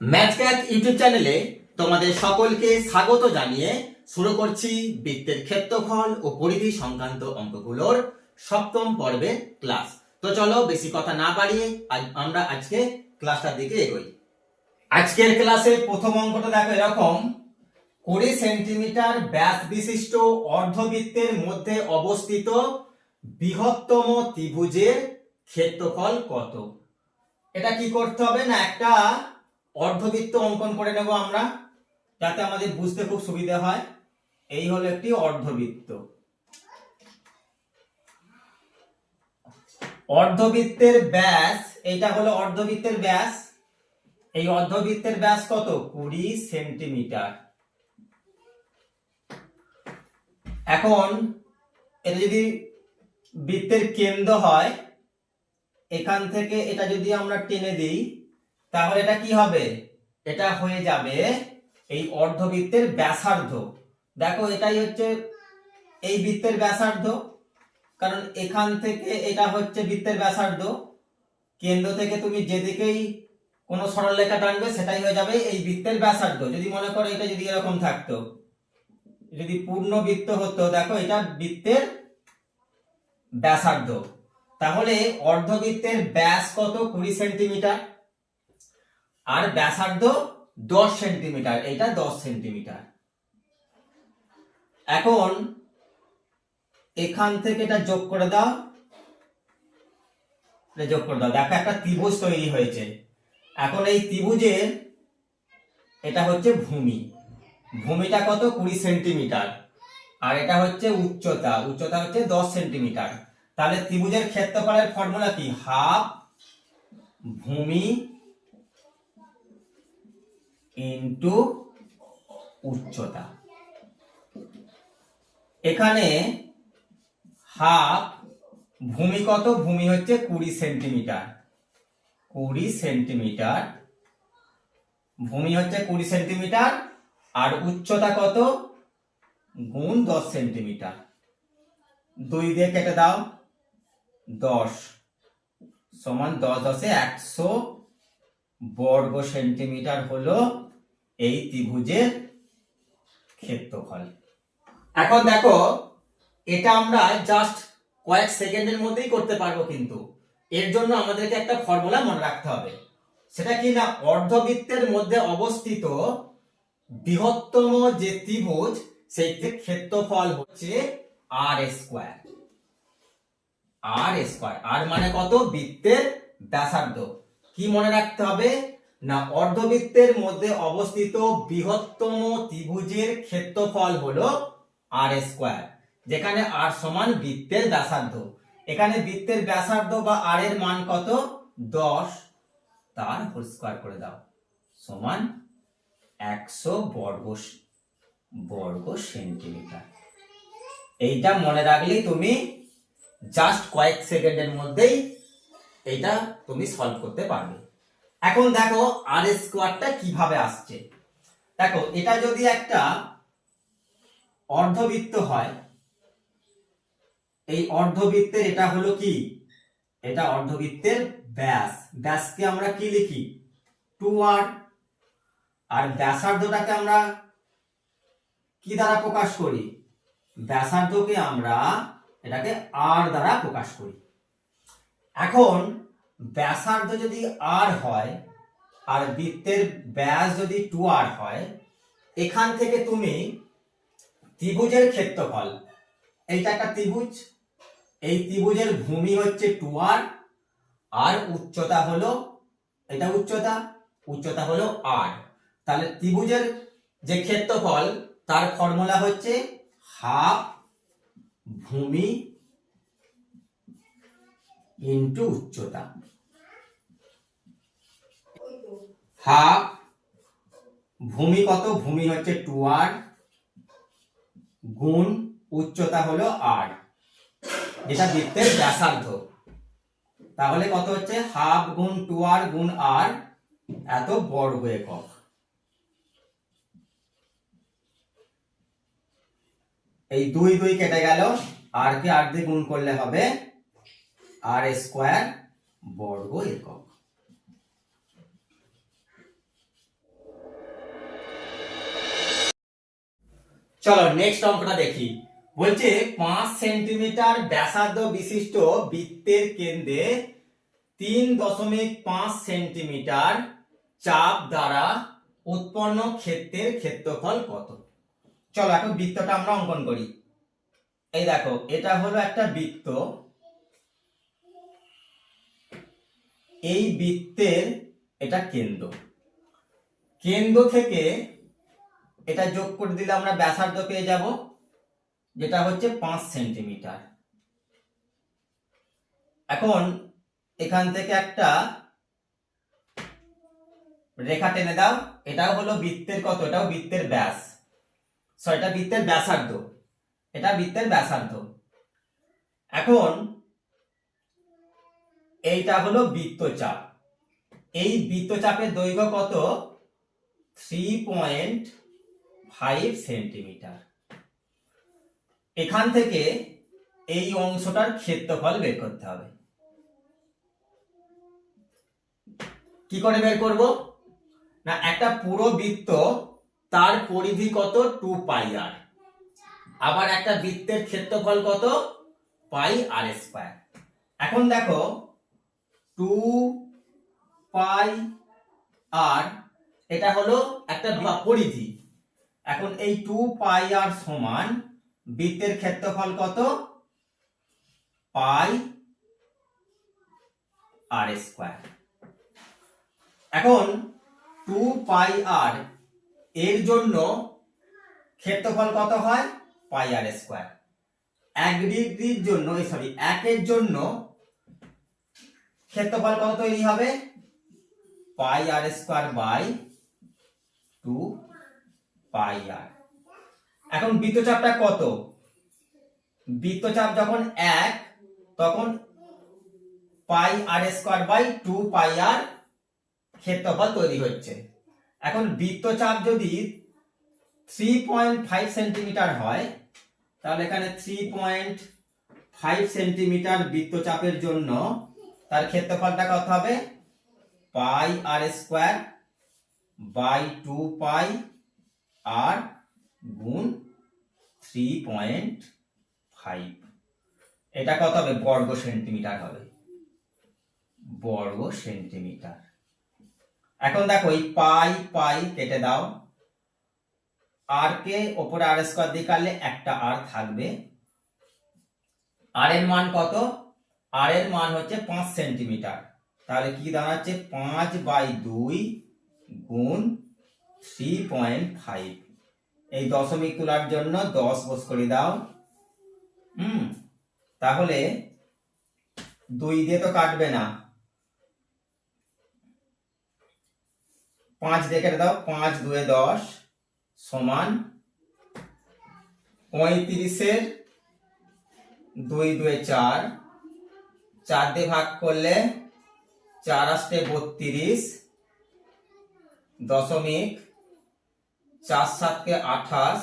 ম্যাথক্যাট YouTube চ্যানেলে তোমাদের সকলকে স্বাগত জানিয়ে শুরু করছি বৃত্তের ক্ষেত্রফল ও পরিধি সংক্রান্ত অঙ্কগুলোর সপ্তম পর্বের ক্লাস। তো চলো বেশি কথা না বাড়িয়ে আমরা আজকে ক্লাসটার দিকে এগোই। আজকের ক্লাসে প্রথম অঙ্কটা দেখো এরকম। কুড়ি সেন্টিমিটার ব্যাস বিশিষ্ট অর্ধবৃত্তের মধ্যে অবস্থিত বৃহত্তম ত্রিভুজের ক্ষেত্রফল কত? এটা কি করতে হবে না একটা অর্ধবৃত্ত অঙ্কন করে নেব আমরা, যাতে আমাদের বুঝতে খুব সুবিধা হয়। এই হলো একটি অর্ধবৃত্ত। অর্ধবৃত্তের ব্যাস, এইটা হলো অর্ধবৃত্তের ব্যাস। এই অর্ধবৃত্তের ব্যাস কত? কুড়ি সেন্টিমিটার। এখন, এটা যদি বৃত্তের কেন্দ্র হয়, এখান থেকে এটা যদি আমরা টেনে দিই তাহলে এটা কি হবে? এটা হয়ে যাবে এই অর্ধবৃত্তের ব্যাসার্ধ। দেখো এটাই হচ্ছে এই বৃত্তের ব্যাসার্ধ, কারণ এখান থেকে এটা হচ্ছে বৃত্তের ব্যাসার্ধ। কেন্দ্র থেকে তুমি যেদিকেই কোনো সরলরেখা টানবে, সেটাই হয়ে যাবে এই বৃত্তের ব্যাসার্ধ। যদি মনে করো এটা যদি এরকম থাকতো, যদি পূর্ণ বৃত্ত হতো, দেখো এটা বৃত্তের ব্যাসার্ধ। তাহলে অর্ধবৃত্তের ব্যাস কত? কুড়ি সেন্টিমিটার। আর ব্যাসার্ধ দশ সেন্টিমিটার এটা দশ সেন্টিমিটার। এখন এখান থেকে এটা যোগ করে দাও। যোগ করে দাও। দেখো একটা ত্রিভুজ তৈরি হয়েছে। এখন এই ত্রিভুজের এটা হচ্ছে ভূমি। ভূমিটা কত? কুড়ি সেন্টিমিটার। আর এটা হচ্ছে উচ্চতা। উচ্চতা হচ্ছে দশ সেন্টিমিটার। তাহলে ত্রিভুজের ক্ষেত্রফলের ফর্মুলা কি? হাফ ভূমি ইন্টু উচ্চতা। এখানে হাফ ভূমি কত? ভূমি হচ্ছে কুড়ি সেন্টিমিটার। কুড়ি সেন্টিমিটার। ভূমি হচ্ছে কুড়ি সেন্টিমিটার। আর উচ্চতা কত? গুণ দশ সেন্টিমিটার। দুই দিয়ে কেটে দাও। দশ। সমান দশ দশে একশো বর্গ সেন্টিমিটার হলো এই ত্রিভুজের ক্ষেত্রফল। এখন দেখো, এটা আমরা জাস্ট কয়েক সেকেন্ডের মধ্যেই করতে পারব কিন্তু। এর জন্য আমাদেরকে একটা ফর্মুলা মনে রাখতে হবে। সেটা কি না, অর্ধবৃত্তের মধ্যে অবস্থিত বৃহত্তম যে ত্রিভুজ, সেই ক্ষেত্রফল হচ্ছে আর স্কোয়ার আর স্কোয়ার আর মানে কত? বৃত্তের ব্যাসার্ধ। কি মনে রাখতে হবে? না অর্ধবৃত্তের মধ্যে অবস্থিত বৃহত্তম ত্রিভুজের ক্ষেত্রফল হলো আর স্কোয়ার, যেখানে আর সমান বৃত্তের ব্যাসার্ধ। এখানে বৃত্তের ব্যাসার্ধ বা আর এর মান কত? দশ। তার হোল স্কোয়ার করে দাও। সমান একশো বর্গ বর্গ সেন্টিমিটার। এইটা মনে রাখলেই তুমি জাস্ট কয়েক সেকেন্ডের মধ্যেই এইটা তুমি সলভ করতে পারবে। এখন দেখো আর স্কোয়ারটা কীভাবে আসছে। দেখো, এটা যদি একটা অর্ধবৃত্ত হয়, এই অর্ধবৃত্তের এটা হলো কি? এটা অর্ধবৃত্তের ব্যাস। ব্যাসকে আমরা কি লিখি? টু আর আর ব্যাসার্ধটাকে আমরা কি দ্বারা প্রকাশ করি? ব্যাসার্ধকে আমরা এটাকে আর দ্বারা প্রকাশ করি। এখন ব্যাসার্ধ যদি আর হয়, আর বৃত্তের ব্যাস যদি টু আর হয়, এখান থেকে তুমি ত্রিভুজের ক্ষেত্রফল, এইটা একটা ত্রিভুজ, এই ত্রিভুজের ভূমি হচ্ছে টু আর আর উচ্চতা হলো, এটা উচ্চতা উচ্চতা হলো আর তাহলে ত্রিভুজের যে ক্ষেত্রফল, তার ফর্মুলা হচ্ছে হাফ ভূমি ইন্টু উচ্চতা। হাফ ভূমি কত ভূমি হচ্ছে টু আর গুণ উচ্চতা হলো আর যেটা বৃত্তের ব্যাসার্ধ। তাহলে কত হচ্ছে? হাফ গুণ টু আর গুণ আর এত বর্গ একক এই দুই দুই কেটে গেল আর কে আর দিয়ে গুণ করলে হবে আর স্কোয়ার বর্গ একক। চলো নেক্সট অঙ্কটা দেখি। বলছে পাঁচ সেন্টিমিটার ব্যাসার্ধ বিশিষ্ট বৃত্তের কেন্দ্রে তিন দশমিক পাঁচ সেন্টিমিটার চাপ দ্বারা উৎপন্ন ক্ষেত্রের ক্ষেত্রফল কত? চলো এখন বৃত্তটা আমরা অঙ্কন করি। এই দেখো, এটা হলো একটা বৃত্ত। এই বৃত্তের এটা কেন্দ্র। কেন্দ্র থেকে এটা যোগ করে দিলে আমরা ব্যাসার্ধ পেয়ে যাব, যেটা হচ্ছে পাঁচ সেন্টিমিটার। এখন এখান থেকে একটা রেখা টেনে দাও, এটাও হলো বৃত্তের কত? এটাও বৃত্তের ব্যাস। সো এটা বৃত্তের ব্যাসার্ধ। এটা বৃত্তের ব্যাসার্ধ। এখন এইটা হলো বৃত্তচাপ। এই বৃত্তচাপের দৈর্ঘ্য কত? থ্রি পয়েন্ট ফাইভ সেন্টিমিটার এখান থেকে এই অংশটার ক্ষেত্রফল বের করতে হবে। কি করে বের করব? না, একটা পুরো বৃত্ত তার পরিধি কত? টু পাই আর আবার একটা বৃত্তের ক্ষেত্রফল কত? পাই আর স্কোয়ার এখন দেখো টু পাই আর এটা হলো একটা পরিধি। এখন এই টু পাই আর সমান বৃত্তের ক্ষেত্রফল কত? পাই আর স্কোয়ার এখন টু পাই আর এর জন্য ক্ষেত্রফল কত হয়? পাই আর স্কোয়ার এক ডিগ্রির জন্য সরি একের জন্য ক্ষেত্রফল কত তৈরি হবে? Pi r square by two pi r এখন বৃত্তচাপটা কত? বৃত্তচাপ যখন এক, তখন pi r square by two pi r ক্ষেত্রফল তৈরি হচ্ছে। এখন বৃত্তচাপ যদি থ্রি পয়েন্ট ফাইভ সেন্টিমিটার হয়, তাহলে এখানে থ্রি পয়েন্ট ফাইভ সেন্টিমিটার বৃত্তচাপের জন্য তার ক্ষেত্রফলটা কত হবে? Pi r square by two pi r গুণ থ্রি পয়েন্ট ফাইভ এটা কত হবে? বর্গ সেন্টিমিটার হবে। বর্গ সেন্টিমিটার। এখন দেখো, এই পাই পাই কেটে দাও। আর কে ওপরে আর স্কোয়ার দিয়ে কাটলে একটা আর থাকবে। আর এর মান কত? আর এর মান হচ্ছে পাঁচ সেন্টিমিটার। তাহলে কি দাঁড়াচ্ছে? পাঁচ বাই দুই গুণ থ্রি পয়েন্ট ফাইভ এই দশমিক তোলার জন্য দশ বস করে দাও। হুম, তাহলে দুই দিয়ে তো কাটবে না। পাঁচ দিয়ে কেটে দাও, পাঁচ দুয়ে দশ সমান পঁয়ত্রিশের দুই দুয়ে চার। চার দিয়ে ভাগ করলে চার আসতে বত্রিশ। দশমিক চার সাতকে আঠাশ,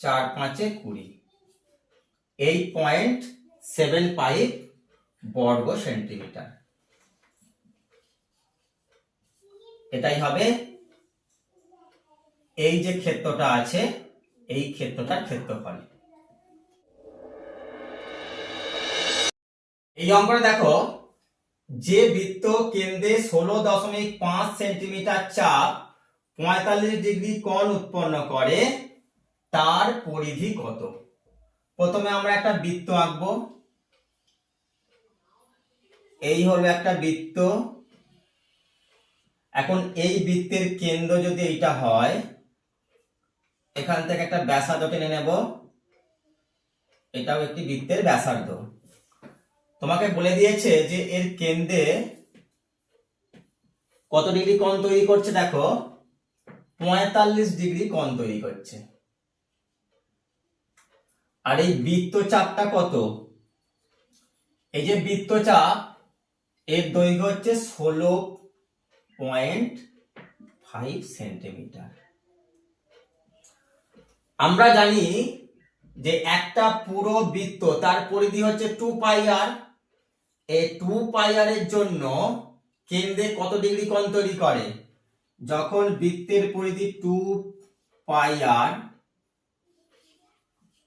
চার পাঁচে কুড়ি। এইট পয়েন্ট সেভেন ফাইভ বর্গ সেন্টিমিটার এটাই হবে এই যে ক্ষেত্রটা আছে, এই ক্ষেত্রটার ক্ষেত্রফল। এই অঙ্কটা দেখো যে বৃত্ত কেন্দ্রে ষোলো দশমিক পাঁচ সেন্টিমিটার চাপ পঁয়তাল্লিশ ডিগ্রি কোণ উৎপন্ন করে, তার পরিধি কত? প্রথমে আমরা একটা বৃত্ত আঁকবো। এই হলো একটা বৃত্ত। এখন এই বৃত্তের কেন্দ্র যদি এইটা হয়, এখান থেকে একটা ব্যাসার্ধ টেনে নেব। এটাও একটি বৃত্তের ব্যাসার্ধ। তোমাকে বলে দিয়েছে যে এর কেন্দ্রে কত ডিগ্রি কোণ তৈরি করছে দেখো? পঁয়তাল্লিশ ডিগ্রি কোণ তৈরি করছে। আর এই বৃত্তচাপটা কত? এই যে বৃত্তচাপ, এর দৈর্ঘ্য হচ্ছে ষোলো পয়েন্ট ফাইভ সেন্টিমিটার। আমরা জানি যে একটা পুরো বৃত্ত, তার পরিধি হচ্ছে টু পাই আর এই টু পাই এর জন্য কেন্দ্রে কত ডিগ্রি কোণ তৈরি করে? যখন বৃত্তের পরিধি টু পাই আর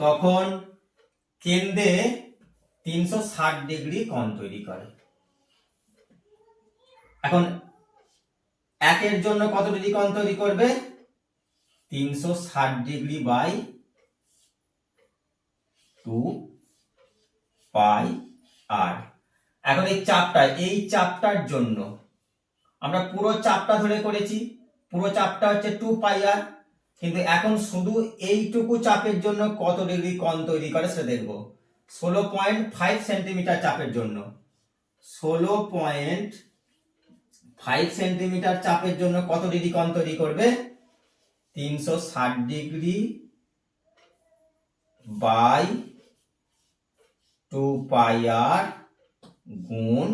তখন কেন্দ্রে তিনশো ষাট ডিগ্রি কোণ তৈরি করে। এখন একের জন্য কত ডিগ্রি কোণ তৈরি করবে? তিনশো ষাট degree by two pi r এখন এই চাপটা, এই চাপটার জন্য আমরা পুরো চাপটা ধরে করেছি। পুরো চাপটা হচ্ছে টু পাই আর কিন্তু এখন শুধু এইটুকু চাপের জন্য কত ডিগ্রি কোণ তৈরি করে সেটা দেখব। ষোলো পয়েন্ট ফাইভ সেন্টিমিটার চাপের জন্য। ষোলো পয়েন্ট ফাইভ সেন্টিমিটার চাপের জন্য কত ডিগ্রি কোণ তৈরি করবে? তিনশো ষাট degree by two pi r গুণ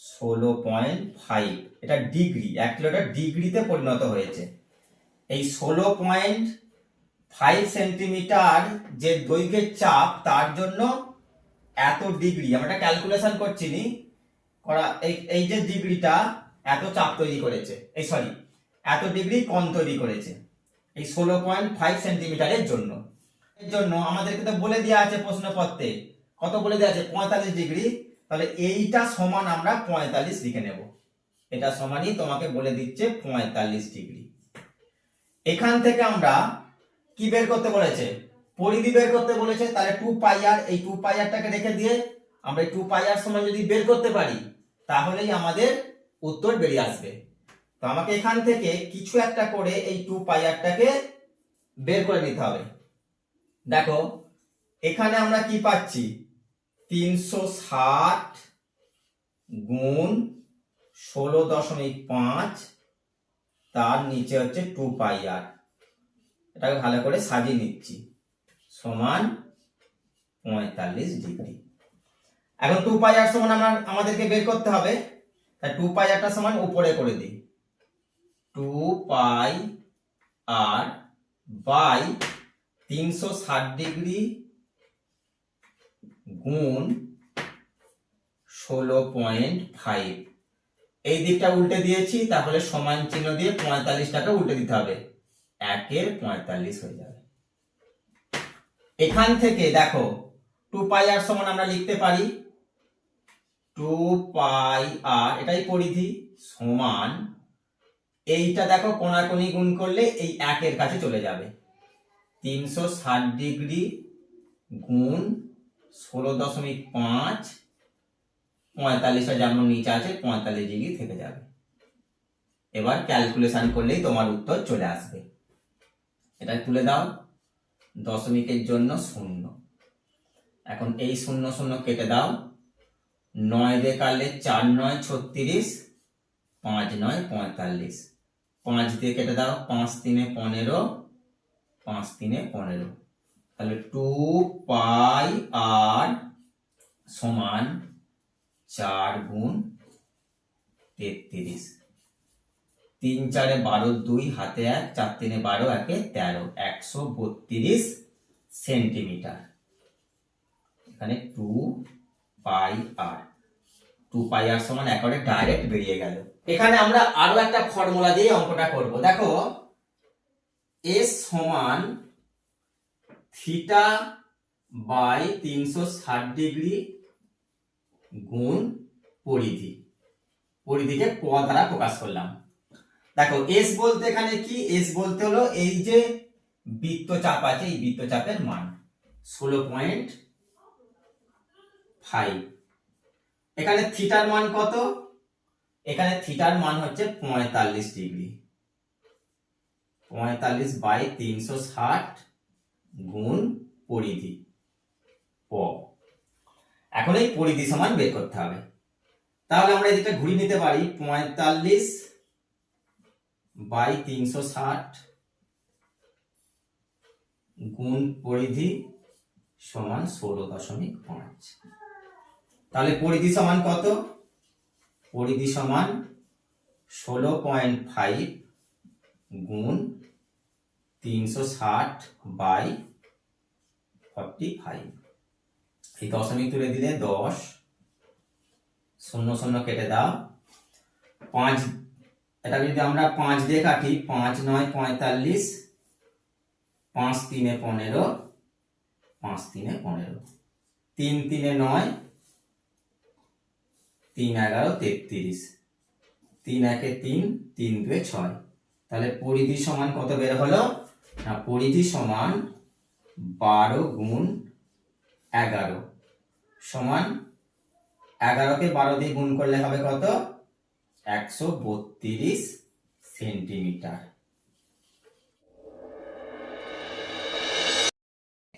ষোলো পয়েন্ট ফাইভ এটা ডিগ্রি অ্যাকচুয়ালি এটা ডিগ্রিতে পরিণত হয়েছে। এই ষোলো পয়েন্ট ফাইভ সেন্টিমিটার যে দৈর্ঘ্যের চাপ, তার জন্য এত ডিগ্রি আমরা ক্যালকুলেশন করছি নি করা এই এই যে ডিগ্রিটা এত চাপ তৈরি করেছে। এই সরি এত ডিগ্রি কোণ তৈরি করেছে। এই ষোলো পয়েন্ট ফাইভ সেন্টিমিটারের জন্য। এর জন্য আমাদেরকে তো বলে দেওয়া আছে প্রশ্নপত্রে। কত বলে দেওয়া আছে? পঁয়তাল্লিশ ডিগ্রি তাহলে এইটা সমান আমরা পঁয়তাল্লিশ লিখে নেব। এটা সমানই তোমাকে বলে দিচ্ছে পঁয়তাল্লিশ ডিগ্রি। এখান থেকে আমরা কি বের করতে বলেছে? পরিধি বের করতে বলেছে, তাহলে টু পাই আর এই টু পাই আরটাকে রেখে দিয়ে আমরা টু পাই আর সমান যদি বের করতে পারি, তাহলেই আমাদের উত্তর বেরিয়ে আসবে। তো আমাকে এখান থেকে কিছু একটা করে এই টু পাই আরটাকে বের করে নিতে হবে। দেখো, এখানে আমরা কি পাচ্ছি? তিনশো ষাট গুণ ষোলো দশমিক পাঁচ, তার নিচে হচ্ছে টু পাই আর এটাকে ভালো করে সাজিয়ে নিচ্ছি। সমান পঁয়তাল্লিশ ডিগ্রি। এখন টু পাই আর সমান আমরা আমাদেরকে বের করতে হবে। তাই টু পাই আরটা সমান উপরে করে দিই। টু পাই আর বাই তিনশো ষাট ডিগ্রি গুণ ষোলো পয়েন্ট ফাইভ এই দিকটা উল্টে দিয়েছি, তাহলে সমান চিহ্ন দিয়ে পঁয়তাল্লিশটাকে উল্টে দিতে হবে। একের পঁয়তাল্লিশ হয়ে যাবে। এখান থেকে দেখো, টু পাই আর সমান আমরা লিখতে পারি। টু পাই আর, এটাই পরিধি, সমান। এইটা দেখো কোনাকুনি গুণ করলে এই একের কাছে চলে যাবে। তিনশো ষাট ডিগ্রি গুণ ষোলো দশমিক পাঁচ পঁয়তাল্লিশটা যেমন নিচে আছে, পঁয়তাল্লিশ ডিগ্রি থেকে যাবে। এবার ক্যালকুলেশন করলেই তোমার উত্তর চলে আসবে। এটা তুলে দাও, দশমিকের জন্য শূন্য। এখন এই শূন্য শূন্য কেটে দাও, নয় দিয়ে কাটলে চার নয় ছত্রিশ, পাঁচ নয় পঁয়তাল্লিশ। পাঁচ দিয়ে কেটে দাও, পাঁচ তিনে পনেরো, পাঁচ তিনে পনেরো। তাহলে টু পাই আর সমান চার গুণ তেত্রিশ। তিন চারে বারো, দুই হাতে এক, চার তিনে বারো, একে তেরো, একশো বত্রিশ সেন্টিমিটার। এখানে টু পাই আর টু পাই আর সমান একেবারে ডাইরেক্ট বেরিয়ে গেল। এখানে আমরা আরও একটা ফর্মুলা দিয়ে অঙ্কটা করব। দেখো এস সমান থিটা বাই তিনশো ষাট ডিগ্রি গুণ পরিধি। পরিধিকে ক দ্বারা প্রকাশ করলাম। দেখো এস বলতে এখানে কি? এস বলতে হলো এই যে বৃত্তচাপ আছে, এই বৃত্তচাপের মান। ষোলো পয়েন্ট ফাইভ এখানে থিটার মান কত? এখানে থিটার মান হচ্ছে পঁয়তাল্লিশ ডিগ্রি পঁয়তাল্লিশ বাই তিনশো ষাট গুণ পরিধি। প। এখন এই পরিধি সমান বের করতে হবে। তাহলে আমরা এদিকটা ঘুরিয়ে নিতে পারি। পঁয়তাল্লিশ বাই তিনশো ষাট গুণ পরিধি সমান ষোলো দশমিক পাঁচ। তাহলে পরিধি সমান কত? পরিধি সমান ষোলো পয়েন্ট ফাইভ গুণ তিনশো ষাট বাই ফর্টি ফাইভ। এই দশমিক তুলে দিলে দশ, শূন্য শূন্য কেটে দাও। পাঁচ, এটা যদি আমরা পাঁচ দিয়ে কাটি, পাঁচ নয় পঁয়তাল্লিশ, পাঁচ তিনে পনেরো, পাঁচ তিনে পনেরো। তিন তিনে নয়, তিন এগারো তেত্রিশ। তিন একে তিন তিন দুয়ে ছয়। তাহলে পরিধি সমান কত বের হলো? পরিধি সমান বারো গুণ এগারো। সমান এগারোকে বারো দিয়ে গুণ করলে হবে কত? একশো বত্রিশ সেন্টিমিটার।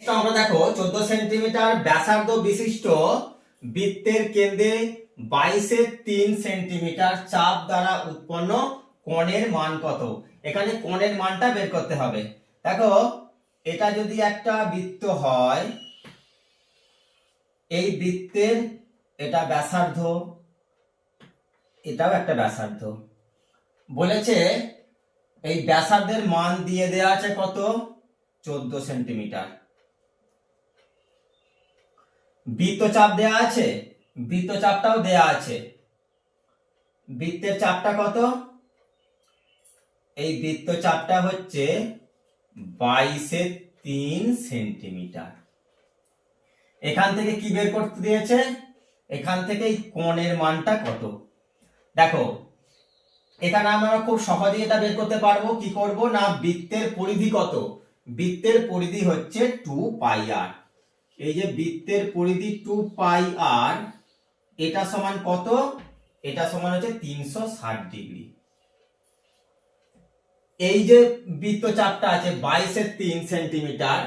আমরা দেখো, চোদ্দ সেন্টিমিটার ব্যাসার্ধ বিশিষ্ট বৃত্তের কেন্দ্রে বাইশের তিন সেন্টিমিটার চাপ দ্বারা উৎপন্ন কোণের মান কত? এখানে কোণের মানটা বের করতে হবে। দেখো, এটা যদি একটা বৃত্ত হয়, এই বৃত্তের এটা ব্যাসার্ধ, এটাও একটা ব্যাসার্ধ। বলেছে, এই ব্যাসার্ধের মান দিয়ে দেওয়া আছে কত? চোদ্দ সেন্টিমিটার। বৃত্তচাপ দেয়া আছে? বৃত্তচাপটাও দেয়া আছে। বৃত্তের চাপটা কত? এই বৃত্তচাপটা হচ্ছে বাইশে তিন সেন্টিমিটার। এখান থেকে কি বের করতে দিয়েছে? এখান থেকে এই কোণের মানটা কত? দেখো, এখানে আমরা খুব সহজেই এটা বের করতে পারব। কি করব? না, বৃত্তের পরিধি কত? বৃত্তের পরিধি হচ্ছে টু পাই আর। এই যে বৃত্তের পরিধি টু পাই আর, এটা সমান কত? এটা সমান হচ্ছে তিনশো ষাট ডিগ্রি। এই যে বৃত্তচাপটা আছে বাইশের তিন সেন্টিমিটার,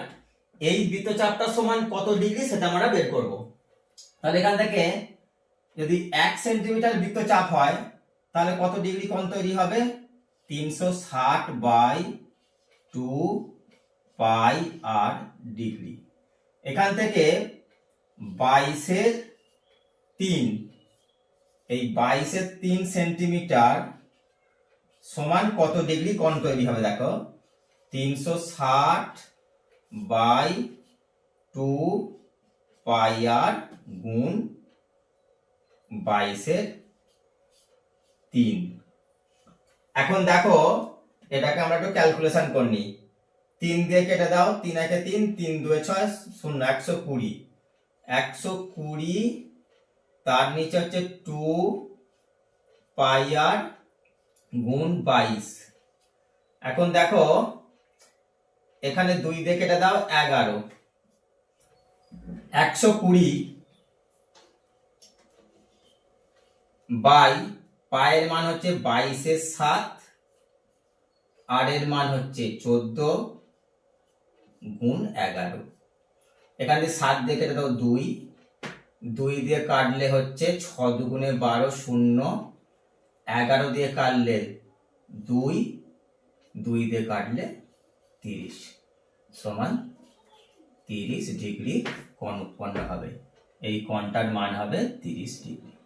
এই বৃত্তচাপটা সমান কত ডিগ্রি সেটা আমরা বের করব। তাহলে এখান থেকে যদি এক সেন্টিমিটার বৃত্তচাপ হয়, তাহলে কত ডিগ্রি কোণ তৈরি হবে? তিনশো ষাট by two pi r degree. এখান থেকে বাইশের তিন, এই বাইশের তিন সেন্টিমিটার সমান কত ডিগ্রি কোণ তৈরি হবে দেখো? তিনশো ষাট বাই টু পাই আর গুণ বাইশের তিন। এখন দেখো, এটাকে আমরা একটু ক্যালকুলেশন করে নিই। তিন দিয়ে কেটে দাও, তিন একে তিন তিন দুয়ে ছয়, শূন্য, একশো কুড়ি। একশো কুড়ি, তার নিচে হচ্ছে টু পাই আর গুণ বাইশ। এখন দেখো, এখানে দুই দিয়ে কেটে দাও, এগারো। একশো কুড়ি বাই পায়ের মান হচ্ছে বাইশের সাত আর এর মান হচ্ছে চোদ্দ, গুণ এগারো। এখানে সাত দিয়ে কেটে দাও দুই। দুই দিয়ে কাটলে হচ্ছে ছ দুগুণে বারো শূন্য। এগারো দিয়ে কাটলে দুই দুই দিয়ে কাটলে তিরিশ সমান তিরিশ ডিগ্রি কোণ উৎপন্ন হবে। এই কোণটার মান হবে তিরিশ ডিগ্রি।